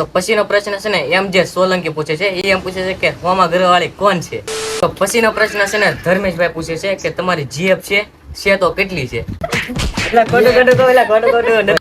તો પછીનો પ્રશ્ન છે ને એમ જે સોલંકી પૂછે છે એ એમ પૂછે છે કે હોમા ઘરવાળી કોણ છે? તો પછીનો પ્રશ્ન છે ને ધર્મેશભાઈ પૂછે છે કે તમારી જીએફ છે છે તો કેટલી છે? એટલે ખોટું ખોટું કહો એટલે ખોટું ખોટું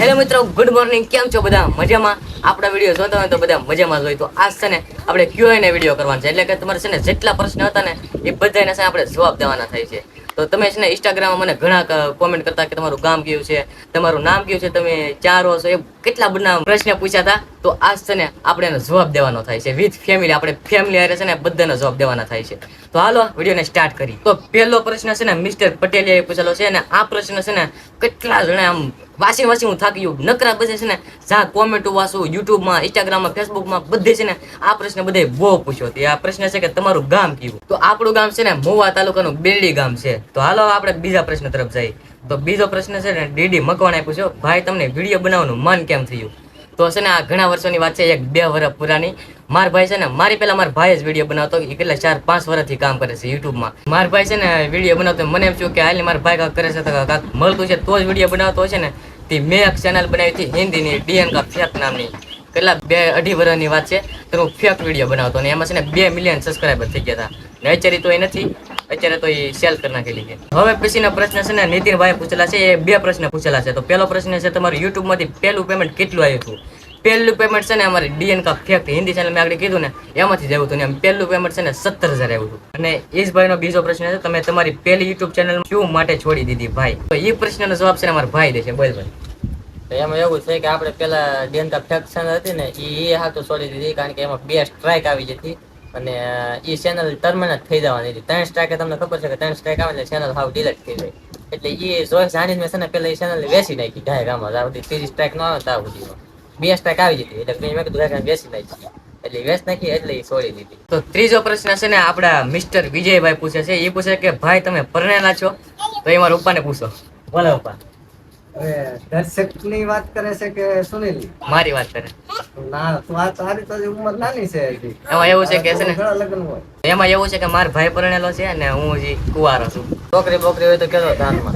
હેલો મિત્રો ગુડ મોર્નિંગ કેમ છો બધા? મજામાં? આપણા વીડિયો જોતા હોય તો બધા મજામાં જોઈ તો આજ છે ને આપણે ક્યુઆઈ ને વીડિયો કરવાનો છે. એટલે કે તમારે છે ને જેટલા પ્રશ્ન હતા ને એ બધાને છે આપણે જવાબ દેવાના થાય છે. તો તમે છે ને ઇન્સ્ટાગ્રામમાં મને ઘણા કોમેન્ટ કરતા કે તમારું ગામ કયું છે, તમારું નામ કયું છે, તમે ચાર છો એ કેટલા બધા પ્રશ્ન પૂછ્યા હતા, તો આજ છે ને આપણે જવાબ દેવાનો થાય છે. વિથ ફેમિલી આપણે ફેમિલી હારે છે ને બધાનો જવાબ દેવાના થાય છે. તો હાલો, વિડીયોને સ્ટાર્ટ કરી તો પહેલો પ્રશ્ન છે ને મિસ્ટર પટેલિયાએ પૂછેલો છે અને આ પ્રશ્ન છે ને કેટલા જણા આમ વાસી વાસી હું થાકી ગયું. નકરા બધે છે ને જ્યાં કોમેન્ટો વાંચું યુટ્યુબમાં ઇન્સ્ટાગ્રામમાં ફેસબુકમાં બધે છે ને આ પ્રશ્ન બધે બહુ પૂછ્યો હતો. આ પ્રશ્ન છે કે તમારું ગામ કયું? તો આપણું ગામ છે ને મોવા તાલુકાનું બેલડી ગામ છે. તો હાલો, આપણે બીજા પ્રશ્ન તરફ જઈએ. તો બીજો પ્રશ્ન છે ને ડીડી મકવાણાએ પૂછ્યો, ભાઈ, તમને વીડિયો બનાવવાનું મન કેમ થયું. તો છે ને આ ઘણા વર્ષોની વાત છે, એક બે વર્ષ પુરાની. મારા ભાઈ છે ને, મારી પેલા મારા ભાઈ જ વીડિયો બનાવતો, એ ચાર, પાંચ વર્ષથી કામ કરે છે યુટ્યુબમાં મારા ભાઈ છે ને વીડિયો બનાવતો, મને એમ થયું કે હાલ મારા ભાઈ કાંક કરે છે તો કાંક મળતું છે, તો જ વીડિયો બનાવતો છે ને. તે મેં એક ચેનલ બનાવી હતી, હિન્દીની ડીએન કા ફેક નામની. કેટલા બે, અઢી વર્ષની વાત છે, તો હું ફેક વીડિયો બનાવતો ને, એમાં છે ને બે મિલિયન સબસ્ક્રાઈબર થઈ ગયા હતા. ને તો એ નથી અત્યારે તો એ સેલ કરી નાખેલી છે. હવે પછીના પ્રશ્ન છે ને નીતિનભાઈ પૂછેલા છે, એ બે પ્રશ્ન પૂછેલા છે. તો પહેલો પ્રશ્ન છે, તમારું યુટ્યુબમાંથી પહેલું પેમેન્ટ કેટલું આવ્યું હતું? પહેલું પેમેન્ટ છે ને, અમારી ડીએન કા ફેક્ટ હિન્દી ચેનલ મેં આગળ કીધું ને, એમાંથી જ આવ્યું હતું ને પહેલું પેમેન્ટ છે ને, સત્તર હજાર આવ્યું હતું. અને ઈશભાઈનો બીજો પ્રશ્ન છે, તમે તમારી પહેલી યુટ્યુબ ચેનલ શું માટે છોડી દીધી ભાઈ? તો એ પ્રશ્નનો જવાબ છે ને, અમારા ભાઈ દેશે બોલ ભાઈ તો એમાં એવું છે કે આપણે પેલા ડેન્ટા ફેક્શન હતી ને એ એ તો છોડી દીધી, કારણ કે એમાં બે સ્ટ્રાઇક આવી જતી. અને એ ચેનલ ટર્મિનેટ થઈ જવાની હતી ત્રણ સ્ટ્રાઇક તમને ખબર છે કે ત્રણ સ્ટ્રાઇક આવે એટલે ચેનલ હાવ ડિલેટ થઈ જાય. એટલે એ જોઈ જાણીને મેં છે ને પેલા એ ચેનલ વેચી નાખી ગાય ગામમાં. જ્યાં સુધી ત્રીજી સ્ટ્રાઇક ન આવે ત્યાં સુધી. બે સ્ટ્રાઈક આવી જતી. એટલે મેં કીધું ગાય વેચી નાખી. એટલે વેચ નાખી એટલે એ છોડી દીધી. તો ત્રીજો પ્રશ્ન છે ને આપણા મિસ્ટર વિજયભાઈ પૂછે છે. એ પૂછે કે ભાઈ તમે પરણેલા છો? તો એ મારા ઉપાને પૂછો. બોલો ઉપા હવે દર્શકની વાત કરે છે કે સુનિલ મારી વાત કરે. ના તું આ તારી તો ઉંમર નાની છે હજી. એમાં એવું છે કે છે ને? લગ્ન હોય. એમાં એવું છે કે મારો ભાઈ પરણેલો છે ને હું હજી કુવારો છું. છોકરી બોકરી હોય તો કેતો ધાનમાં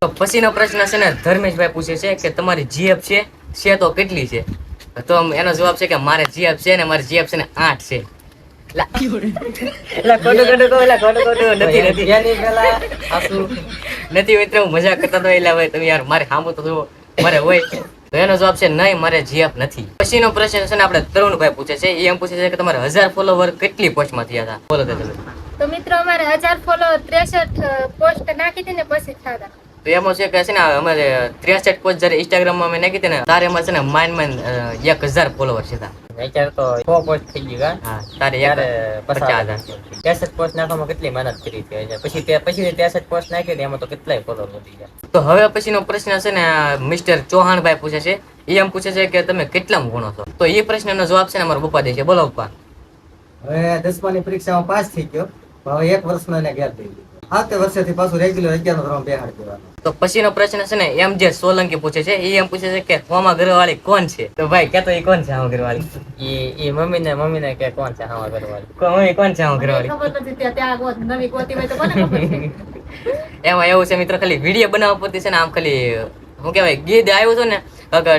તો પછીનો પ્રશ્ન છે ને ધર્મેશભાઈ પૂછે છે કે તમારી જીએફ છે? છે તો કેટલી છે? તો એનો જવાબ છે કે મારે જીએફ છે ને મારી જીએફ છે ને આઠ છે. નથી નથી. એની પેલા આસુ. નથી મિત્ર હું મજા કરતા તો એલા હવે તમે યાર મારે સામું તો. મારે હોય. તો એનો જવાબ છે નહીં મારે જીએફ નથી. પછીનો પ્રશ્ન છે ને આપણે તરુણભાઈ પૂછે છે. એ એમ પૂછે છે કે તમારે હજાર ફોલોવર કેટલી પોસ્ટમાં થયા હતા? બોલો તો તમે. તો મિત્રો અમારે હજાર ફોલો ત્રેસઠ પોસ્ટ નાખી હતી ને પછી થતા તો એમાં છે કે છે ને અમારે ત્રેસઠ પોસ્ટ જ્યારે ઇન્સ્ટાગ્રામમાં અમે નાખી હતી ને તારે એમાં છે ને માઇન માઇન એક હજાર ફોલોવર છે તારા. અત્યારે તો છ પોસ્ટ થઈ ગઈ કા હા તારે ત્યારે એક પચાસ હજાર ત્રેસઠ પોસ્ટ નાખવામાં કેટલી મહેનત કરી છે એટલે પછી તે પછી ત્રેસઠ પોસ્ટ નાખી એમાં તો કેટલાય ફોલોવર વધી ગયા તો હવે પછીનો પ્રશ્ન છે ને મિસ્ટર ચૌહાણભાઈ પૂછે છે એ એમ પૂછે છે કે તમે કેટલામાં ભણો છો તો એ પ્રશ્નનો જવાબ છે ને અમારા પપ્પા દે છે બોલો પપ્પા હવે દસમાની પરીક્ષામાં પાસ થઈ ગયો. પણ હવે એક વર્ષનો એને ગેર થઈ ગયો. સાતે વર્ષેથી પાછું રેગ્યુલર અગિયાર ધોરણ બેહાડ દેવાનું તો પછીનો પ્રશ્ન છે ને એમ જે સોલંકી પૂછે છે એ એમ પૂછે છે કે હોમા ઘરવાળી કોણ છે? તો ભાઈ કેતો એ કોણ છે હોમા ઘરવાળી? એ એ મમ્મી ને મમ્મી ને કે કોણ છે હોમા ઘરવાળી? કોણ કોણ છે હોમા ઘરવાળી? ખબર નથી ત્યાં ત્યાં ગોત નવી ગોતી હોય તો કોને ખબર છે? એમાં એવું છે મિત્રો ખાલી વીડિયો બનાવવા પૂરતી છે ને આમ ખાલી શું કહેવાય ગીત આવ્યું હતું ને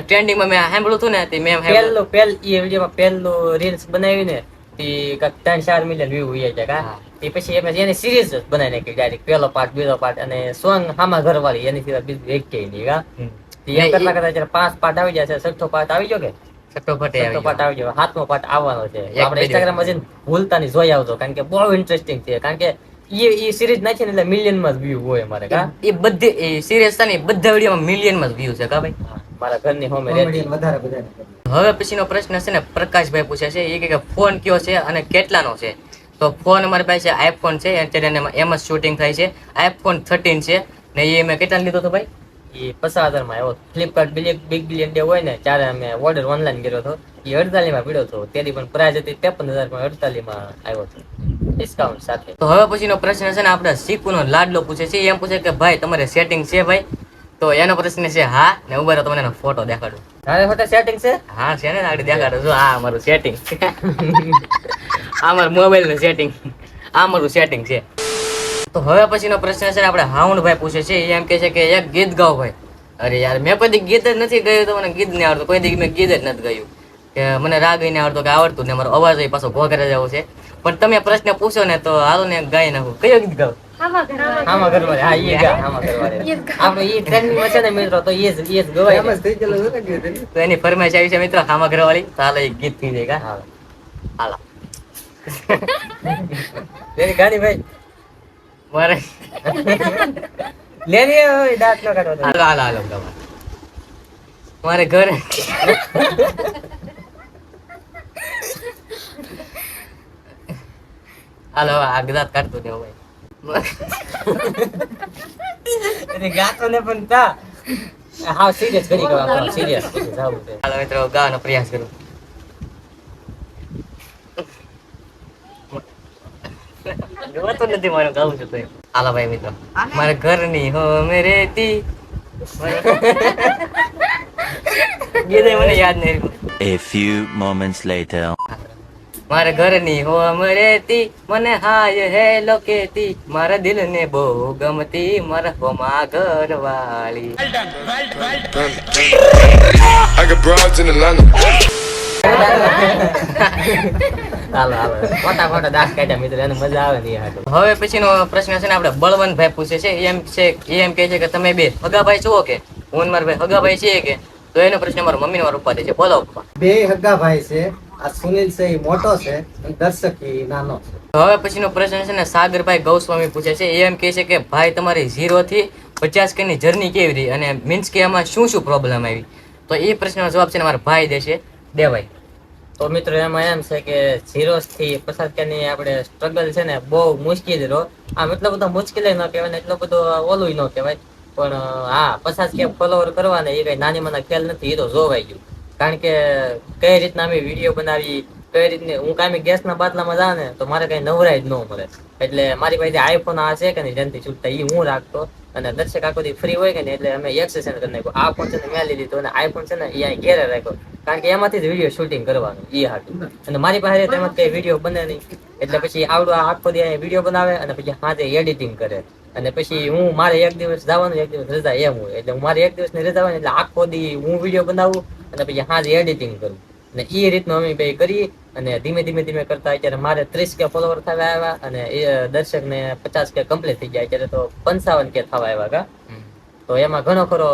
ટ્રેન્ડિંગમાં મેં સાંભળ્યું હતું ને તે મેં. પહેલું પહેલ એ વિડીયોમાં પહેલું રીલ્સ બનાવી ને તે કાંઈક ત્રણ ચાર મિલિયન વ્યૂ હોય છે કા? તે પછી એમ એની સિરીઝ બનાવી નાખી ડાયરેક્ટ પહેલો પાર્ટ બીજો પાર્ટ અને સોંગ હામા ઘરવાળી એની સિવાય બીજું એક કે નહીં હા? એમ કરતા કરતા જ્યારે પાંચ પાર્ટ આવી જશે છઠ્ઠો પાર્ટ આવી ગયો કે? છઠ્ઠો પાર્ટ આવી ગયો સાતમો પાર્ટ આવવાનો છે. આપણે ઇન્સ્ટાગ્રામમાં જઈને ભૂલતા નહીં જોઈ આવજો કારણ કે બહુ ઇન્ટરેસ્ટિંગ છે કારણ કે એ એ સિરીઝ નાખી એટલે મિલિયનમાં વ્યૂ હોય મારે કા? એ બધી એ સિરિયસ છે ને બધા વિડીયોમાં મિલિયનમાં જ વ્યૂ છે કા ભાઈ? મારા ઘરની હોમે વધારે હવે પછીનો પ્રશ્ન છે ને પ્રકાશભાઈ પૂછે છે એ કે ફોન કયો છે અને કેટલાનો છે? તો ફોન અમારી પાસે આઈફોન છે અત્યારે એમાં જ શૂટિંગ થાય છે. આઈફોન થર્ટીન છે ને એ મેં કેટલા લીધો હતો ભાઈ? એ પચાસ હજારમાં આવ્યો Flipkart billion big billion day હોય ને ત્યારે અમે ઓર્ડર ઓનલાઈન કર્યો હતો. એ અડતાલીમાં પડ્યો હતો. તેથી પણ પ્રાઇઝ હતી ત્રેપન હજાર પણ અડતાલીસ આવ્યો હતો. ડિસ્કાઉન્ટ સાથે. તો હવે પછીનો પ્રશ્ન છે ને આપણે શીકુનો લાડલો પૂછે છે. એમ પૂછે કે ભાઈ તમારે સેટિંગ છે ભાઈ? તો એનો પ્રશ્ન છે હા. ને ઊભા તમને એનો ફોટો દેખાડું. તારે ફોટો સેટિંગ છે? હા છે ને આગળ દેખાડું. જો આ મારું સેટિંગ આ મારું મોબાઈલનું સેટિંગ આ મારું સેટિંગ છે. તો હવે પછીનો પ્રશ્ન છે આપણે હાઉન્ડભાઈ પૂછે છે એ એમ કહે છે કે એક ગીત ગાઓ ભાઈ. અરે યાર મેં કોઈ ગીત જ નથી ગયું તો મને ગીત નહીં આવડતું. કોઈ દી મેં ગીત જ નથી ગયું. કે મને રાગ નહીં આવડતો કે આવડતું ને મારો અવાજ હોય પાછો ઘોઘરે જેવો છે. પણ તમે પ્રશ્ન પૂછો ને તો હાલો ને ગાઈ નાખો કયો ગીત ગાવ આમાં ઘરવાળે હા ઈ ગા આમાં ઘરવાળે ઈ જ ગા. આપણે ઈ ટ્રેનિંગમાં છે ને મિત્રો તો ઈ જ ઈ જ ગવાય. એમ જ થઈ ગયેલું છે ને ગીત. તો એની ફરમાઈશ આવી છે મિત્રો હામા ઘરવાળી તો હાલો એક ગીત થઈ જાય કા? હાલો. લેની ગાડી ભાઈ મારે લેની હોય દાંત ન કાઢવા દે. હાલો હાલો હાલો ગાવા. મારે ઘરે હાલો હવે આ ગદાત કાઢતો ને હવે એની ગાતો ને પણ તા હા સિરિયસ કરી ગવા સિરિયસ જાવું છે હાલો મિત્રો ગાવાનો પ્રયાસ કરું ગવાતો નથી મારે ગાવું છું તો આલા ભાઈ મિત્રો. મારે ઘરની હો મેરે તી ગીત મને યાદ નહીં. A few moments later. મારા ઘરની હો મરેતી મને હાય હેલો કેતી. મારા દિલને બહુ ગમતી મારા હોમાં ઘરવાળી. I got broads in Atlanta. મોટા મોટા દાંત કાઢ્યા મિત્રો એને મજા આવે ને હાટું. હવે પછીનો પ્રશ્ન છે ને આપણે બળવંતભાઈ પૂછે છે. એમ છે એમ કહે છે કે તમે બે હગાભાઈ છો કે? હું મારા ભાઈ હગાભાઈ છે કે? તો એનો પ્રશ્ન મારા મમ્મી નો રૂપા છે. બોલો બે હગાભાઈ છે. આ સુનિલ છે એ મોટો છે અને દર્શક એ નાનો છે. હવે પછીનો પ્રશ્ન છે ને સાગરભાઈ ગૌસ્વામી પૂછે છે. એમ કહે છે કે ભાઈ તમારી ઝીરો થી પચાસ કે ની જર્ની કેવી રહી? અને મીન્સ કે આમાં શું શું પ્રોબ્લેમ આવી? તો એ પ્રશ્નનો જવાબ છે ને મારા ભાઈ દેશે. દેવાય. તો મિત્રો, એમાં એમ છે કે ઝીરો થી પસારની આપણે સ્ટ્રગલ છે ને બહુ મુશ્કેલ રહો આમ એટલો બધો મુશ્કેલ ન કહેવાય ને એટલો બધો ઓલું ન કહેવાય. પણ હા, પચાસ કે ફોલોવર કરવાના એ કઈ નાની માના ખ્યાલ નથી, એ તો જોવાઈ ગયું. કારણ કે કઈ રીતના અમે વીડિયો બનાવી, કઈ રીતની, હું કાંઈ ગેસના બાટલામાં જાઉં ને તો મારે કઈ નવરાય જ ન મળે. એટલે મારી પાસે આઈફોન આ છે કે નહીં, જેનથી છૂટતા એ હું રાખતો. અને દર્શક આખો ફ્રી હોય કે ને એટલે અમે એક્સેસન કરી નાખ્યો. આ ફોન છે ને મેં લીધો અને આઈફોન છે ને એ ઘેરે રાખ્યો. કારણ કે એમાંથી જ વીડિયો શૂટિંગ કરવાનું એ હાટું. અને મારી પાસે તેમાં કઈ વીડિયો બને નહીં. એટલે પછી આવડો આખો દી વીડિયો બનાવે અને પછી સાંજે એડિટિંગ કરે. અને પછી હું મારે એક દિવસ જવાનું, એક દિવસ રજા એમ હોય. એટલે મારે એક દિવસની રજા હોય એટલે આખો દી હું વીડિયો બનાવું અને પછી સાંજે એડિટિંગ કરું. અને એ રીતનું અમે બે કરી અને ધીમે ધીમે ધીમે કરતા અત્યારે મારે ત્રીસ કે ફોલોવર થવા આવ્યા અને એ દર્શક ને પચાસ કે કમ્પ્લીટ થઈ ગયા. અત્યારે તો પંચાવન કે થવા આવ્યા કા. તો એમાં ઘણો ખરો,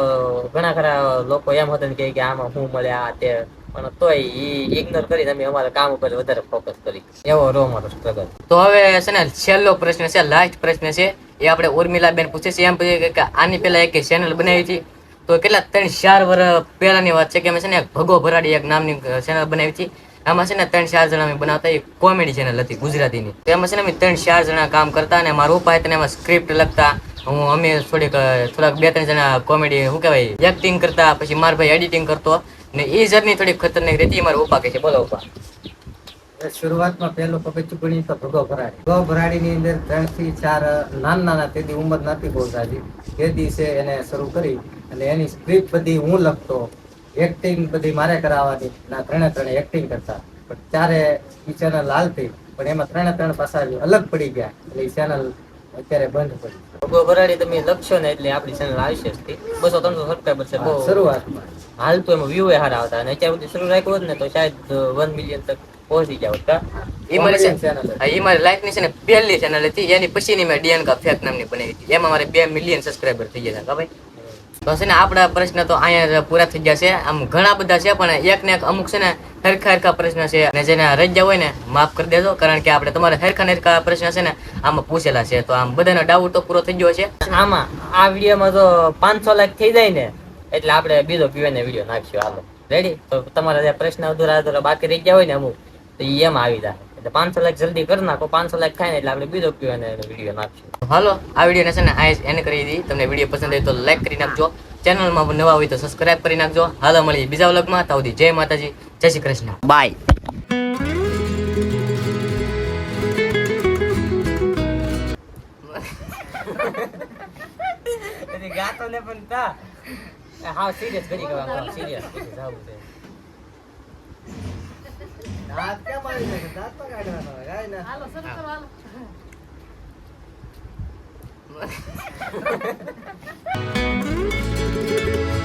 ઘણા ખરા લોકો એમ હતા કે કે આમાં શું મળે આ તે. પણ તોય ઈ ઇગ્નોર કરીને અમે અમારા કામ ઉપર વધારે ફોકસ કરી એવો રો મારો સ્ટ્રગલ તો હવે છે ને, છેલ્લો પ્રશ્ન છે લાસ્ટ પ્રશ્ન છે, એ આપણે ઉર્મિલાબેન પૂછે છે. એમ પૂછે કે આની પહેલા એક ચેનલ બનાવી હતી. તો કેટલા, ત્રણ, ચાર વર્ષ પહેલાની વાત છે કે અમે છે ને ભગો ભરાડી એક નામની ચેનલ બનાવી હતી. આમાં છે ને, ત્રણ, ચાર જણા અમે બનાવતા. એ કોમેડી ચેનલ હતી ગુજરાતીની. તો એમાં છે ને, અમે ત્રણ, ચાર જણા કામ કરતા અને મારા ઉપાય હતા એમાં સ્ક્રિપ્ટ લખતા. હું અમે થોડીક થોડાક બે ત્રણ જણા કોમેડી, શું કહેવાય એક્ટિંગ કરતા, પછી માર ભાઈ એડિટિંગ કરતો ને એ જર્ની થોડીક ખતરનાક રહેતી મારા ઉપા કહે છે. બોલો ઉપા શરૂઆતમાં પહેલો પગથિયું ભણી તો ભગો ભરાડી. ભગો ભરાડીની અંદર ત્રણથી ચાર નાના નાના તેથી ઉંમર નથી બહુ સારી તે દિવસે એને શરૂ કરી અને એની સ્ક્રિપ્ટ બધી હું લખતો એક્ટિંગ બધી મારે કરાવવાની ના ત્રણે ત્રણે એક્ટિંગ કરતા. પણ ત્યારે એ ચેનલ હાલતી, પણ એમાં ત્રણે ત્રણ પાસા અલગ પડી ગયા. એટલે એ ચેનલ અત્યારે બંધ પડી. ભરાડી તમે લખશો ને એટલે આપણી ચેનલ આવશે જ. બસો ત્રણસો સબસ્ક્રાઈબર છે બહુ શરૂઆતમાં. હાલ તો એમાં વ્યૂ સારા આવતા અને અત્યાર સુધી શરૂ રાખ્યો હોત ને તો શાયદ વન મિલિયન તક પહોંચી જાવ કા એ મારી ચેનલ એ મારી લાઈફની છે ને પહેલી ચેનલ હતી. એની પછીની મેં ડીએનકા ફેક નામની બનાવી હતી. એમાં મારે બે મિલિયન સબસ્ક્રાઈબર થઈ ગયા હતા ભાઈ? તો છે ને આપણા પ્રશ્ન તો અહીંયા પૂરા થઈ ગયા છે. આમ ઘણા બધા છે, પણ એક ને એક અમુક છે ને હરખા હરખા પ્રશ્ન છે. અને જેને રજા હોય ને માફ કરી દેજો, કારણ કે આપણે તમારે હરખા હરખા પ્રશ્ન છે ને આમાં પૂછેલા છે. તો આમ બધાનો ડાઉટ તો પૂરો થઈ ગયો છે. આમાં આ વિડીયોમાં તો પાંચસો લાખ થઈ જાય ને, એટલે આપણે બીજો પીવાને વીડિયો નાખ્યો હાલો. રેડી તો તમારા જે પ્રશ્ન અધૂરા અધૂરા બાકી રહી ગયા હોય ને અમુક, તો એમાં આવી જાય. એટલે પાંચસો લાખ જલ્દી કરી નાખો પાંચસો લાખ થાય ને એટલે આપણે બીજો પીવાને વીડિયો નાખશું હાલો આ વીડિયો છે ને આ એને કરી દીધી. તમને વીડિયો પસંદ આવે તો લાઈક કરી નાખજો. ચેનલમાં નવા હોય તો સબસ્ક્રાઇબ કરી નાખજો. હાલો મળીએ બીજા વ્લોગમાં તાવથી જય માતાજી જય શ્રી કૃષ્ણ. બાય ગાતો ને પણ તા. હા સિરિયસ કરી ગયો સિરિયસ જાવું છે દાંત ક્યાં મારી નાખે દાંતમાં કાઢવાનો હોય. કાંઈ ના. હાલો સર તો હાલો. Thank you.